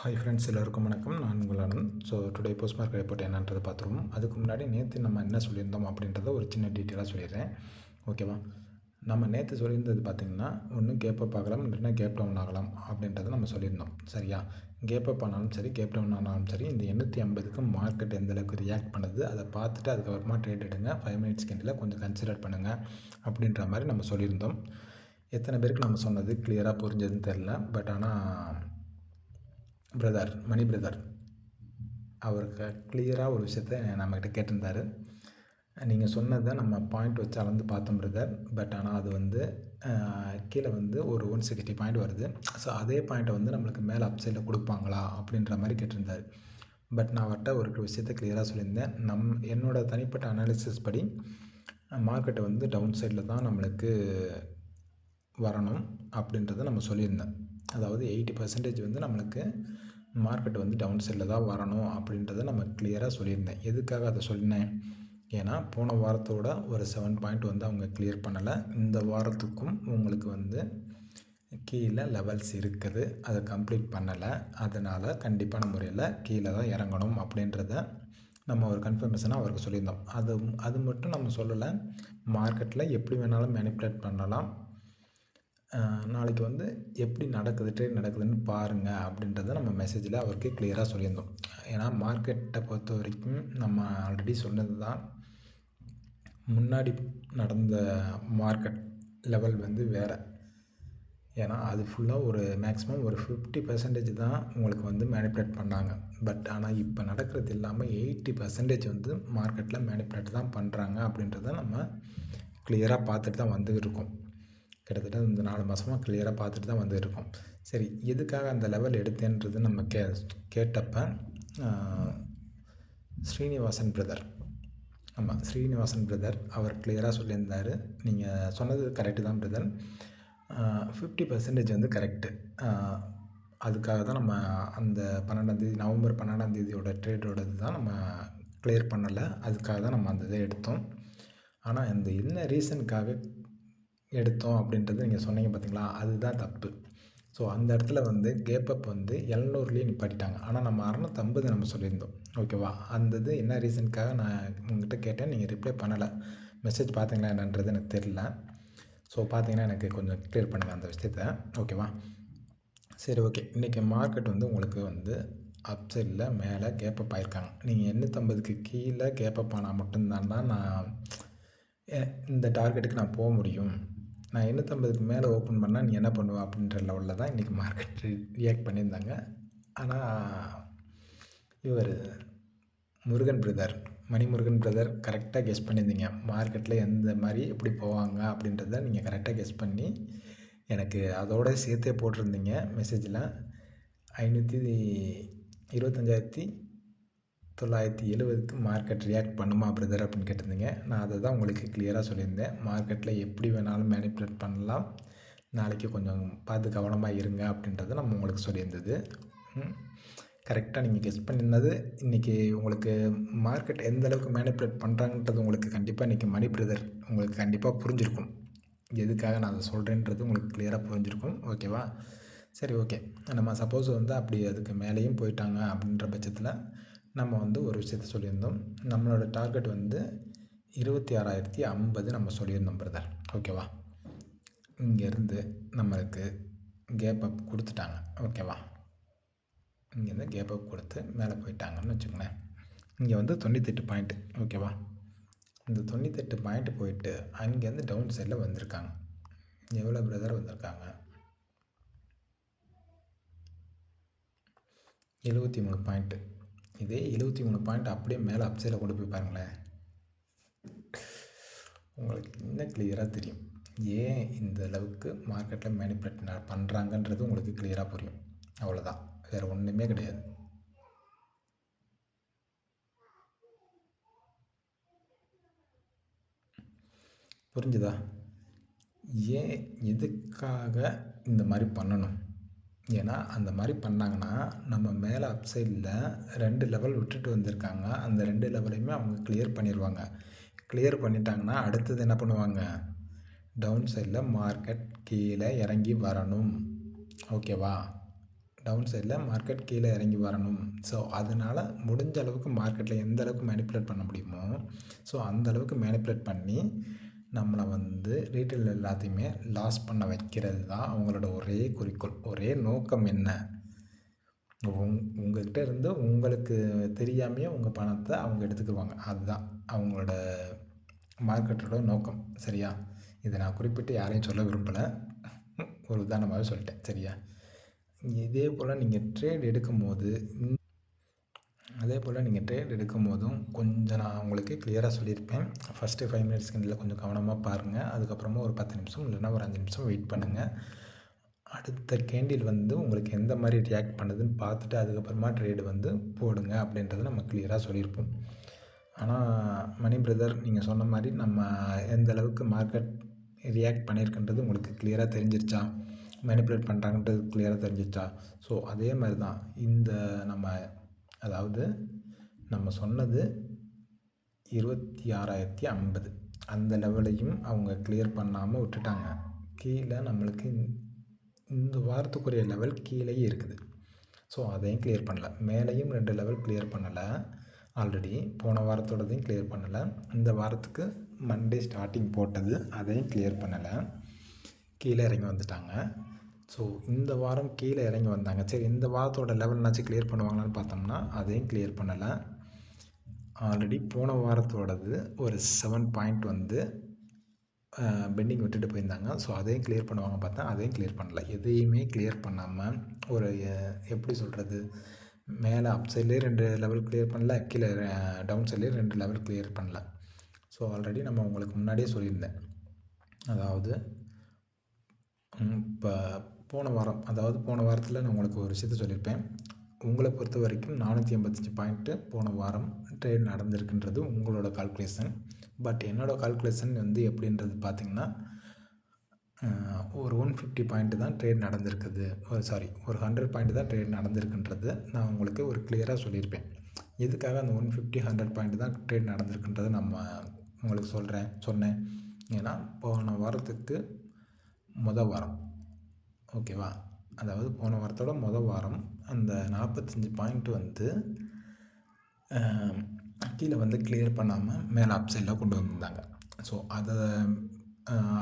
Hi friends எல்லோருக்கும் வணக்கம். நான் உங்கள் Anand so today post market report என்னன்றதை பார்த்துருவோம். அதுக்கு முன்னாடி நேற்று நம்ம என்ன சொல்லியிருந்தோம் அப்படின்றத ஒரு சின்ன டீட்டெயிலாக சொல்லிடுறேன். ஓகேவா நம்ம நேற்று சொல்லியிருந்தது பார்த்திங்கன்னா ஒன்று கேப்பப் ஆகலாம் இல்லைன்னா கேப் டவுன் ஆகலாம் அப்படின்றத நம்ம சொல்லியிருந்தோம். சரியா? கேப் அப் ஆனாலும் சரி கேப் டவுன் ஆனாலும் சரி இந்த எண்ணூற்றி ஐம்பதுக்கு மார்க்கெட் எந்த அளவுக்கு ரியாக்ட் பண்ணுது அதை பார்த்துட்டு அதுக்கப்புறமா ட்ரேட் எடுங்க. ஃபைவ் மினிட்ஸ் கேண்டில் கொஞ்சம் கன்சிடர் பண்ணுங்கள் அப்படின்ற மாதிரி நம்ம சொல்லியிருந்தோம். எத்தனை பேருக்கு நம்ம சொன்னது கிளியராக புரிஞ்சதுன்னு தெரில பட் ஆனால் பிரதர் மணி பிரதர் அவருக்கு கிளியராக ஒரு விஷயத்த நம்மக்கிட்ட கேட்டிருந்தார். நீங்கள் சொன்னதை நம்ம பாயிண்ட் வச்சு அளந்து பார்த்தோம் பிரதர் பட் ஆனால் அது வந்து கீழே வந்து ஒரு ஒன் சிக்ஸ்டி பாயிண்ட் வருது. ஸோ அதே பாயிண்ட்டை வந்து நம்மளுக்கு மேலே அப்சைடில் கொடுப்பாங்களா அப்படின்ற மாதிரி கேட்டிருந்தார். பட் நான் அவர்கிட்ட ஒரு விஷயத்த கிளியராக சொல்லியிருந்தேன். நம் என்னோடய தனிப்பட்ட அனாலிசிஸ் படி மார்க்கெட்டை வந்து டவுன் சைடில் தான் நம்மளுக்கு வரணும் அப்படின்றத நம்ம சொல்லியிருந்தேன். அதாவது எயிட்டி பர்சன்டேஜ் வந்து நம்மளுக்கு மார்க்கெட் வந்து டவுன் சைடில் தான் வரணும் அப்படின்றத நம்ம கிளியராக சொல்லியிருந்தேன். எதுக்காக அதை சொன்னேன் ஏன்னா போன வாரத்தோட ஒரு செவன் பாயிண்ட் வந்து அவங்க கிளியர் பண்ணலை. இந்த வாரத்துக்கும் உங்களுக்கு வந்து கீழே லெவல்ஸ் இருக்குது. அதை கம்ப்ளீட் பண்ணலை. அதனால் கண்டிப்பான முறையில் கீழே தான் இறங்கணும் அப்படின்றத நம்ம ஒரு கன்ஃபர்மேஷனாக அவருக்கு சொல்லியிருந்தோம். அது அது மட்டும் நம்ம சொல்லலை. மார்க்கெட்டில் எப்படி வேணாலும் மேனிப்புலேட் பண்ணலாம். நாளைக்கு வந்து எப்படி நடக்குது ட்ரேட் நடக்குதுன்னு பாருங்கள் அப்படின்றத நம்ம மெசேஜில் அவருக்கு கிளியராக சொல்லியிருந்தோம். ஏன்னா மார்க்கெட்டை பொறுத்த வரைக்கும் நம்ம ஆல்ரெடி சொன்னது தான். முன்னாடி நடந்த மார்க்கெட் லெவல் வந்து வேறு. ஏன்னா அது ஃபுல்லாக ஒரு மேக்ஸிமம் ஒரு ஃபிஃப்டி பர்சன்டேஜ் தான் உங்களுக்கு வந்து மேனிப்புலேட் பண்ணாங்க. பட் ஆனால் இப்போ நடக்கிறது இல்லாமல் எயிட்டி பர்சன்டேஜ் வந்து மார்க்கெட்டில் மேனிப்புலேட் தான் பண்ணுறாங்க அப்படின்றத நம்ம கிளியராக பார்த்துட்டு தான் வந்துக்கிட்டு இருக்கோம். கிட்டத்தட்ட இந்த நாலு மாதமாக கிளியராக பார்த்துட்டு தான் வந்து இருக்கோம் சரி எதுக்காக அந்த லெவல் எடுத்தேன்றது நம்ம கே கேட்டப்போ ஸ்ரீனிவாசன் பிரதர் ஆமாம் ஸ்ரீனிவாசன் பிரதர் அவர் கிளியராக சொல்லியிருந்தார். நீங்கள் சொன்னது கரெக்டு தான் பிரதர் ஃபிஃப்டி பர்சன்டேஜ் வந்து கரெக்டு அதுக்காக தான் நம்ம அந்த பன்னெண்டாந்தேதி நவம்பர் பன்னெண்டாந்தேதியோட ட்ரேடோடது தான் நம்ம கிளியர் பண்ணலை. அதுக்காக தான் நம்ம அந்த இதை எடுத்தோம். ஆனால் அந்த என்ன ரீசனுக்காக எடுத்தோம் அப்படின்றது நீங்கள் சொன்னீங்க பார்த்தீங்களா அதுதான் தப்பு. ஸோ அந்த இடத்துல வந்து கேப் அப் வந்து எழுநூறுலேயே நிப்பாட்டிட்டாங்க. ஆனால் நம்ம அறநூற்றம்பது நம்ம சொல்லியிருந்தோம். ஓகேவா அந்த இது என்ன ரீசனுக்காக நான் உங்கள்கிட்ட கேட்டேன். நீங்கள் ரிப்ளை பண்ணலை. மெசேஜ் பார்த்தீங்களா என்னன்றது எனக்கு தெரில ஸோ பார்த்தீங்கன்னா எனக்கு கொஞ்சம் க்ளியர் பண்ணுங்கள் அந்த விஷயத்த. ஓகேவா சரி ஓகே இன்றைக்கி மார்க்கெட் வந்து உங்களுக்கு வந்து அப் சைடில் மேலே கேப்பப் ஆயிருக்காங்க. நீங்கள் எண்ணூற்றம்பதுக்கு கீழே கேப்பப் ஆனால் மட்டும்தான் நான் இந்த டார்கெட்டுக்கு நான் போக முடியும். நான் எண்ணூற்றம்பதுக்கு மேலே ஓப்பன் பண்ணால் நீ என்ன பண்ணுவ அப்படின்ற லெவலில் தான் இன்றைக்கி மார்க்கெட் ரியாக்ட் பண்ணியிருந்தாங்க. ஆனால் இவர் முருகன் பிரதர் மணிமுருகன் பிரதர் கரெக்டாக கெஸ் பண்ணியிருந்தீங்க. மார்க்கெட்டில் எந்த மாதிரி எப்படி போவாங்க அப்படின்றத நீங்கள் கரெக்டாக கெஸ் பண்ணி எனக்கு அதோட சேர்த்தே போட்டிருந்தீங்க மெசேஜில் ஐநூற்றி இருபத்தஞ்சாயிரத்தி தொள்ளாயிரத்தி எழுபதுக்கு மார்க்கெட் ரியாக்ட் பண்ணுமா பிரதர் அப்படின்னு கேட்டிருந்தீங்க. நான் அதை தான் உங்களுக்கு கிளியராக சொல்லியிருந்தேன். மார்க்கெட்டில் எப்படி வேணாலும் மேனிப்புலேட் பண்ணலாம். நாளைக்கு கொஞ்சம் பார்த்து கவனமாக இருங்க அப்படின்றத நம்ம உங்களுக்கு சொல்லியிருந்தது. கரெக்டாக நீங்கள் கெஸ் பண்ணியிருந்தது. இன்றைக்கி உங்களுக்கு மார்க்கெட் எந்த அளவுக்கு மேனிப்புலேட் பண்ணுறாங்கன்றது உங்களுக்கு கண்டிப்பாக இன்றைக்கி மணி பிரதர் உங்களுக்கு கண்டிப்பாக புரிஞ்சிருக்கும். எதுக்காக நான் அதை சொல்கிறேன்றது உங்களுக்கு கிளியராக புரிஞ்சிருக்கும். ஓகேவா சரி ஓகே நம்ம சப்போஸ் வந்து அப்படி அதுக்கு மேலேயும் போயிட்டாங்க அப்படின்ற பட்சத்தில் நம்ம வந்து ஒரு விஷயத்த சொல்லியிருந்தோம். நம்மளோட டார்கெட் வந்து இருபத்தி ஆறாயிரத்தி ஐம்பது நம்ம சொல்லியிருந்தோம் பிரதர் ஓகேவா இங்கேருந்து நம்மளுக்கு கேப் அப் கொடுத்துட்டாங்க. ஓகேவா இங்கேருந்து கேப் அப் கொடுத்து மேலே போயிட்டாங்கன்னு வச்சுக்கோங்களேன். இங்கே வந்து தொண்ணூத்தெட்டு பாயிண்ட்டு ஓகேவா இந்த தொண்ணூத்தெட்டு பாயிண்ட்டு போயிட்டு அங்கேருந்து டவுன் சைடில் வந்திருக்காங்க. எவ்வளோ பிரதர் வந்திருக்காங்க? எழுபத்தி மூணு பாயிண்ட்டு இதே எழுபத்தி மூணு பாயிண்ட் அப்படியே மேலே அப்சைடில் கொண்டு போய் பாருங்களேன். உங்களுக்கு இன்னும் கிளியராக தெரியும். ஏன் இந்த அளவுக்கு மார்க்கெட்டில் மேனிப்புலேட் பண்ணுறாங்கன்றது உங்களுக்கு கிளியராக புரியும். அவ்வளோதான் வேறு ஒன்றுமே கிடையாது. புரிஞ்சுதா? ஏன் எதுக்காக இந்த மாதிரி பண்ணணும்? ஏன்னா அந்த மாதிரி பண்ணாங்கன்னா நம்ம மேலே அப்சைடில் ரெண்டு லெவல் விட்டுட்டு வந்திருக்காங்க. அந்த ரெண்டு லெவலையுமே அவங்க கிளியர் பண்ணிடுவாங்க கிளியர் பண்ணிட்டாங்கன்னா அடுத்தது என்ன பண்ணுவாங்க? டவுன் சைடில் மார்க்கெட் கீழே இறங்கி வரணும். ஓகேவா டவுன் சைடில் மார்க்கெட் கீழே இறங்கி வரணும். ஸோ அதனால் முடிஞ்ச அளவுக்கு மார்க்கெட்டில் எந்த அளவுக்கு மேனிப்புலேட் பண்ண முடியுமோ ஸோ அந்த அளவுக்கு மேனிப்புலேட் பண்ணி நம்மளை வந்து ரீட்டைல் எல்லாத்தையுமே லாஸ் பண்ண வைக்கிறது தான் அவங்களோட ஒரே குறிக்கோள். ஒரே நோக்கம் என்ன? உங் உங்கள்கிட்ட இருந்து உங்களுக்கு தெரியாமையே உங்கள் பணத்தை அவங்க எடுத்துக்குவாங்க. அதுதான் அவங்களோட மார்க்கெட்டோட நோக்கம். சரியா? இதை நான் குறிப்பிட்டு யாரையும் சொல்ல விரும்பலை. ஒரு உதாரணமாகவே சொல்லிட்டேன். சரியா? இதே போல் நீங்கள் ட்ரேட் எடுக்கும்போது அதே போல் நீங்கள் ட்ரேட் எடுக்கும் போதும் கொஞ்சம் நான் உங்களுக்கு கிளியராக சொல்லியிருப்பேன். ஃபஸ்ட்டு ஃபைவ் மினிட்ஸ் கிண்டில் கொஞ்சம் கவனமாக பாருங்கள் அதுக்கப்புறமா ஒரு பத்து நிமிஷம் இல்லைன்னா ஒரு அஞ்சு நிமிஷம் வெயிட் பண்ணுங்கள் அடுத்த கேண்டில் வந்து உங்களுக்கு எந்த மாதிரி ரியாக்ட் பண்ணுதுன்னு பார்த்துட்டு அதுக்கப்புறமா ட்ரேடு வந்து போடுங்க அப்படின்றத நம்ம கிளியராக சொல்லியிருப்போம். ஆனால் மணி பிரதர் நீங்கள் சொன்ன மாதிரி நம்ம எந்த அளவுக்கு மார்க்கெட் ரியாக்ட் பண்ணியிருக்குன்றது உங்களுக்கு கிளியராக தெரிஞ்சிருச்சா? மேனிப்புலேட் பண்ணுறாங்கன்றது கிளியராக தெரிஞ்சிருச்சா? ஸோ அதே மாதிரி தான் இந்த நம்ம அதாவது நம்ம சொன்னது இருபத்தி ஆறாயிரத்தி ஐம்பது. அந்த லெவலையும் அவங்க கிளியர் பண்ணாமல் விட்டுட்டாங்க. கீழே நம்மளுக்கு இந்த வாரத்துக்குரிய லெவல் கீழேயே இருக்குது. ஸோ அதையும் கிளியர் பண்ணல. மேலேயும் ரெண்டு லெவல் கிளியர் பண்ணலை. ஆல்ரெடி போன வாரத்தோடதையும் கிளியர் பண்ணலை. இந்த வாரத்துக்கு மண்டே ஸ்டார்டிங் போட்டது அதையும் கிளியர் பண்ணலை. கீழே இறங்கி வந்துட்டாங்க. ஸோ இந்த வாரம் கீழே இறங்கி வந்தாங்க. சரி இந்த வாரத்தோட லெவல்னாச்சும் கிளியர் பண்ணுவாங்களான்னு பார்த்தோம்னா அதையும் கிளியர் பண்ணலை. ஆல்ரெடி போன வாரத்தோடது ஒரு செவன் பாயிண்ட் வந்து பெண்டிங் விட்டுட்டு போயிருந்தாங்க. ஸோ அதையும் கிளியர் பண்ணுவாங்க பார்த்தா அதையும் கிளியர் பண்ணல. எதையுமே கிளியர் பண்ணாமல் ஒரு எப்படி சொல்கிறது மேலே அப் சைட்லேயே ரெண்டு லெவல் கிளியர் பண்ணல. கீழே டவுன் சைட்லேயே ரெண்டு லெவல் கிளியர் பண்ணல. ஸோ ஆல்ரெடி நம்ம உங்களுக்கு முன்னாடியே சொல்லியிருந்தேன். அதாவது இப்போ போன வாரம் அதாவது போன வாரத்தில் நான் உங்களுக்கு ஒரு விஷயத்த சொல்லியிருப்பேன் உங்களை பொறுத்த வரைக்கும் நானூற்றி எண்பத்தஞ்சு பாயிண்ட்டு போன வாரம் ட்ரேட் நடந்திருக்குன்றது உங்களோட கால்குலேஷன் பட் என்னோடய கால்குலேஷன் வந்து எப்படின்றது பார்த்திங்கன்னா ஒரு ஒன் ஃபிஃப்டி பாயிண்ட்டு தான் ட்ரேட் நடந்திருக்குது. ஒரு சாரி ஒரு ஹண்ட்ரட் பாயிண்ட் தான் ட்ரேட் நடந்திருக்குன்றது நான் உங்களுக்கு ஒரு கிளியராக சொல்லியிருப்பேன் எதுக்காக அந்த ஒன் ஃபிஃப்டி ஹண்ட்ரட் பாயிண்ட் தான் ட்ரேட் நடந்திருக்குன்றதை நம்ம உங்களுக்கு சொல்கிறேன் சொன்னேன். ஏன்னா போன வாரத்துக்கு மொதல் வாரம். ஓகேவா அதாவது போன வாரத்தோட மொதல் வாரம் அந்த நாற்பத்தஞ்சி பாயிண்ட் வந்து கீழே வந்து கிளியர் பண்ணாமல் மேலே அப் சைடில் கொண்டு வந்திருந்தாங்க. ஸோ அதை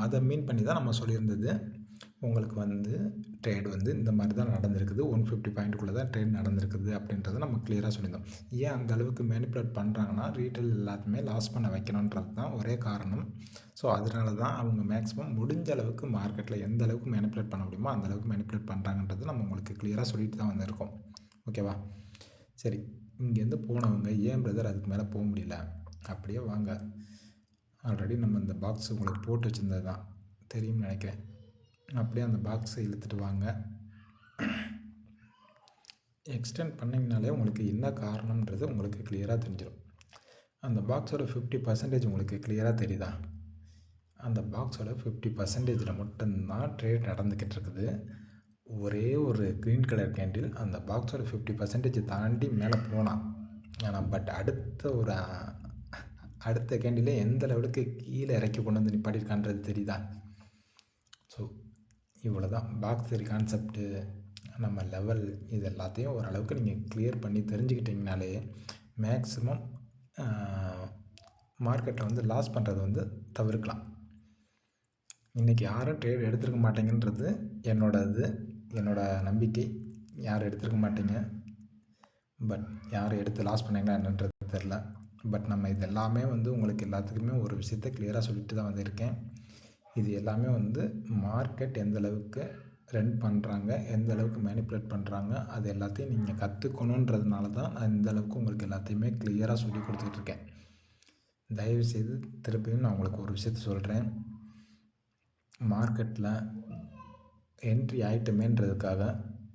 அதை மீன் பண்ணி தான் நம்ம சொல்லியிருந்தது. உங்களுக்கு வந்து ட்ரேட் வந்து இந்த மாதிரி தான் நடந்திருக்குது. ஒன் ஃபிஃப்டி பாயிண்ட்டுக்குள்ளே தான் ட்ரேட் நடந்திருக்குது அப்படின்றத நம்ம கிளியராக சொல்லியிருந்தோம். ஏன் அந்த அளவுக்கு மேனிப்புலேட் பண்ணுறாங்கன்னா ரீட்டைல் எல்லாத்தையுமே லாஸ் பண்ண வைக்கணுன்றது தான் ஒரே காரணம். ஸோ அதனால தான் அவங்க மேக்ஸிமம் முடிஞ்ச அளவுக்கு மார்க்கெட்டில் எந்த அளவுக்கு மேனிப்புலேட் பண்ண முடியுமோ அந்த அளவுக்கு மேனிப்புலேட் பண்ணுறாங்கன்றது நம்ம உங்களுக்கு கிளியராக சொல்லிட்டு தான் வந்திருக்கோம். ஓகேவா சரி. இங்கேருந்து போனவங்க ஏன் பிரதர் அதுக்கு மேலே போக முடியல? அப்படியே வாங்க. ஆல்ரெடி நம்ம இந்த பாக்ஸ் உங்களுக்கு போட்டு வச்சுருந்தது தான். தெரியும்னு நினைக்கிறேன். அப்படியே அந்த பாக்ஸை இழுத்துட்டு வாங்க. எக்ஸ்டெண்ட் பண்ணிங்கனாலே உங்களுக்கு என்ன காரணம்ன்றது உங்களுக்கு கிளியராக தெரிஞ்சிடும் அந்த பாக்ஸோட ஃபிஃப்டி பர்சன்டேஜ் உங்களுக்கு கிளியராக தெரியுதா? அந்த பாக்ஸோட ஃபிஃப்டி பர்சன்டேஜில் மட்டும்தான் ட்ரேட் நடந்துக்கிட்டு இருக்குது. ஒரே ஒரு க்ரீன் கலர் கேண்டில் அந்த பாக்ஸோட ஃபிஃப்டி பர்சன்டேஜ் தாண்டி மேலே போனான் ஆனால் பட் அடுத்த ஒரு அடுத்த கேண்டிலே எந்த லெவலுக்கு கீழே இறக்கி கொண்டு வந்து நிப்பாட்டியிருக்கான்றது தெரியுதா? ஸோ இவ்வளோ தான் பாக்ஸ் தியரி கான்செப்ட்டு நம்ம லெவல் இது எல்லாத்தையும் ஓரளவுக்கு நீங்கள் கிளியர் பண்ணி தெரிஞ்சுக்கிட்டிங்கனாலே மேக்ஸிமம் மார்க்கெட்டில் வந்து லாஸ் பண்ணுறது வந்து தவிர்க்கலாம். இன்றைக்கி யாரும் ட்ரேட் எடுத்துருக்க மாட்டேங்கன்றது என்னோடது என்னோடய நம்பிக்கை. யாரும் எடுத்துருக்க மாட்டீங்க. பட் யார் எடுத்து லாஸ் பண்ணீங்களா என்னன்றது தெரில பட் நம்ம இது எல்லாமே வந்து உங்களுக்கு எல்லாத்துக்குமே ஒரு விஷயத்த கிளியராக சொல்லிட்டு தான் வந்திருக்கேன். இது எல்லாமே வந்து மார்க்கெட் எந்த அளவுக்கு ரன் பண்ணுறாங்க எந்த அளவுக்கு மேனிப்புலேட் பண்ணுறாங்க அது எல்லாத்தையும் நீங்கள் கற்றுக்கணுன்றதுனால தான் நான் இந்த அளவுக்கு உங்களுக்கு எல்லாத்தையுமே கிளியராக சொல்லி கொடுத்துட்ருக்கேன். தயவுசெய்து திருப்பியும் நான் உங்களுக்கு ஒரு விஷயத்த சொல்கிறேன் மார்க்கெட்டில் என்ட்ரி ஆகிட்டுமேன்றதுக்காக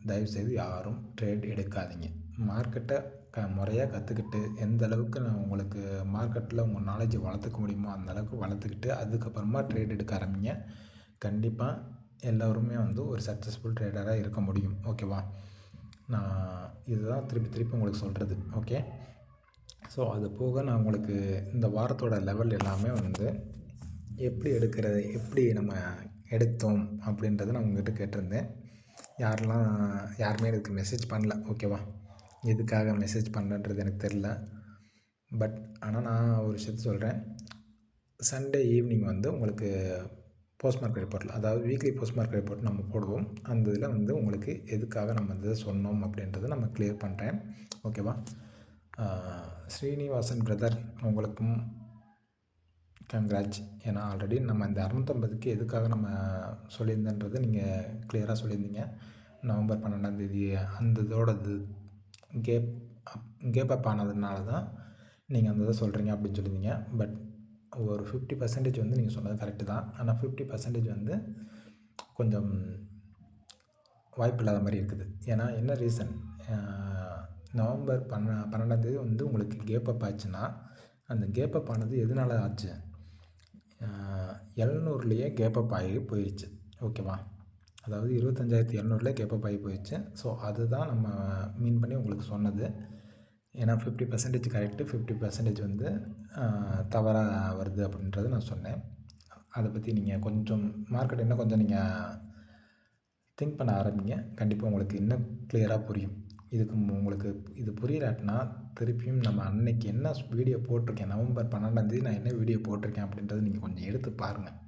தயவுசெய்து யாரும் ட்ரேட் எடுக்காதீங்க. மார்க்கெட்டை க முறையாக கற்றுக்கிட்டு எந்த அளவுக்கு நான் உங்களுக்கு மார்க்கெட்டில் உங்கள் நாலேஜை வளர்த்துக்க முடியுமோ அந்த அளவுக்கு வளர்த்துக்கிட்டு அதுக்கப்புறமா ட்ரேட் எடுக்க ஆரம்பிங்க. கண்டிப்பாக எல்லோருமே வந்து ஒரு சக்ஸஸ்ஃபுல் ட்ரேடராக இருக்க முடியும். ஓகேவா நான் இதுதான் திருப்பி திருப்பி உங்களுக்கு சொல்கிறது ஓகே ஸோ அது போக நான் உங்களுக்கு இந்த வாரத்தோட லெவல் எல்லாமே வந்து எப்படி எடுக்கிறது எப்படி நம்ம எடுத்தோம் அப்படின்றத நான் உங்கள்கிட்ட கேட்டிருந்தேன். யாரெல்லாம் யாருமே எனக்கு மெசேஜ் பண்ணல. ஓகேவா எதுக்காக மெசேஜ் பண்ணலன்றது எனக்கு தெரில பட் ஆனால் நான் ஒரு விஷயத்த சொல்கிறேன் சண்டே ஈவினிங் வந்து உங்களுக்கு போஸ்ட் மார்க் ரிப்போர்ட்டில் அதாவது வீக்லி போஸ்ட் மார்க் ரிப்போர்ட் நம்ம போடுவோம். அந்த இதில் வந்து உங்களுக்கு எதுக்காக நம்ம இதை சொன்னோம் அப்படின்றத நம்ம கிளியர் பண்ணுறேன் ஓகேவா ஸ்ரீனிவாசன் பிரதர் உங்களுக்கும் கங்க்ராட்ச் ஏன்னா ஆல்ரெடி நம்ம இந்த அறநூற்றம்பதுக்கு எதுக்காக நம்ம சொல்லியிருந்தன்றது நீங்கள் கிளியராக சொல்லியிருந்தீங்க. நவம்பர் பன்னெண்டாந்தேதி அந்த இதோடது கேப் அப் கேப் அப் ஆனதுனால தான் நீங்கள் அந்த இதை சொல்கிறீங்க அப்படின்னு சொல்லியிருந்தீங்க. பட் ஒரு ஃபிஃப்டி பர்சன்டேஜ் வந்து நீங்கள் சொன்னது கரெக்டு தான். ஆனால் ஃபிஃப்டி பர்சன்டேஜ் வந்து கொஞ்சம் வாய்ப்பு இல்லாத மாதிரி இருக்குது. ஏன்னா என்ன ரீசன் நவம்பர் பன்ன பன்னெண்டாந்தேதி வந்து உங்களுக்கு கேப் அப் ஆச்சுன்னா அந்த கேப் அப் ஆனது எதனால ஆச்சு? எழுநூறுலேயே கேப் அப் ஆகி போயிடுச்சு ஓகேவா அதாவது இருபத்தஞ்சாயிரத்தி எழுநூறுலேயே கேப்பப் ஆகி போயிடுச்சு. ஸோ அதுதான் நம்ம மீன் பண்ணி உங்களுக்கு சொன்னது. ஏன்னா fifty percentage correct fifty percentage வந்து தவறாக வருது அப்படின்றத நான் சொன்னேன். அதை பற்றி நீங்கள் கொஞ்சம் மார்க்கெட் இன்னும் கொஞ்சம் நீங்கள் திங்க் பண்ண ஆரம்பிங்க. கண்டிப்பாக உங்களுக்கு இன்னும் கிளியராக புரியும். இதுக்கு உங்களுக்கு இது புரியலாட்டினா திருப்பியும் நம்ம அன்னைக்கு என்ன வீடியோ போட்டிருக்கேன் நவம்பர் பன்னெண்டாந்தேதி நான் என்ன வீடியோ போட்டிருக்கேன் அப்படின்றத நீங்கள் கொஞ்சம் எடுத்து பாருங்கள்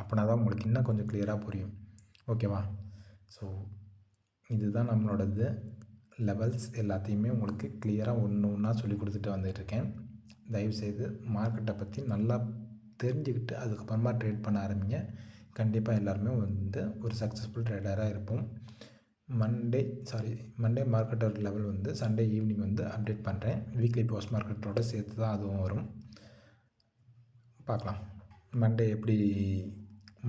அப்படின்னா தான் உங்களுக்கு இன்னும் கொஞ்சம் கிளியராக புரியும். ஓகேவா ஸோ இதுதான் நம்மளோடது. லெவல்ஸ் எல்லாத்தையுமே உங்களுக்கு கிளியராக ஒன்று ஒன்றா சொல்லி கொடுத்துட்டு வந்துட்டுருக்கேன். தயவுசெய்து மார்க்கெட்டை பற்றி நல்லா தெரிஞ்சுக்கிட்டு அதுக்கப்புறமா ட்ரேட் பண்ண ஆரம்பிங்க. கண்டிப்பாக எல்லாருமே வந்து ஒரு சக்ஸஸ்ஃபுல் ட்ரேடராக இருப்போம். மண்டே சாரி மண்டே மார்க்கெட்டோட லெவல் வந்து சண்டே ஈவினிங் வந்து அப்டேட் பண்ணுறேன் வீக்லி போஸ்ட் மார்க்கெட்டோட சேர்த்து தான் அதுவும் வரும். பார்க்கலாம். மண்டே எப்படி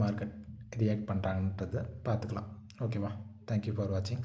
மார்க்கெட் ரியாக்ட் பண்ணுறாங்கன்றதை பார்த்துக்கலாம். ஓகேவா தேங்க்யூ ஃபார் வாட்சிங்